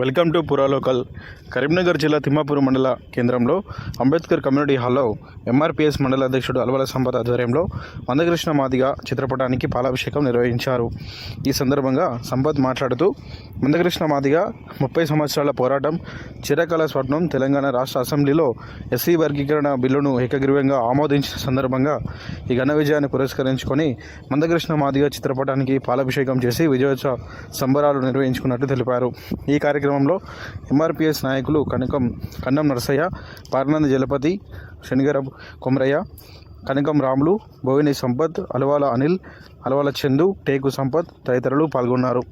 Welcome to పురాలోకల్ Karimnagar జిల్లా తిమ్మాపూర్ మండల కేంద్రంలో అంబేద్కర్ కమ్యూనిటీ హాల్లో ఎంఆర్పిఎస్ మండల అధ్యక్షుడు అలవల సంపత్ ఆధ్వర్యంలో మందకృష్ణ మాదిగ చిత్రపటానికి పాలాభిషేకం నిర్వహించారు. ఈ సందర్భంగా సంపత్ మాట్లాడుతూ మందకృష్ణ మాదిగ ముప్పై సంవత్సరాల పోరాటం చిరకాల స్వప్నం తెలంగాణ రాష్ట్ర అసెంబ్లీలో ఎస్సీ వర్గీకరణ బిల్లును ఏకగ్రీవంగా ఆమోదించిన సందర్భంగా ఈ ఘన విజయాన్ని పురస్కరించుకొని మందకృష్ణ మాదిగ చిత్రపటానికి పాలాభిషేకం చేసి విజయోత్సవ సంబరాలు నిర్వహించుకున్నట్టు తెలిపారు. ఈ కార్యక్రమంలో ఎంఆర్పిఎస్ నాయకులు కనకం కన్నం నరసయ్య పార్నంద జలపతి శనిగర కొమరయ్య కనకం రాములు భోగిని సంపత్ అలవాల అనిల్ అలవాల చందు టేకు సంపత్ తదితరులు పాల్గొన్నారు.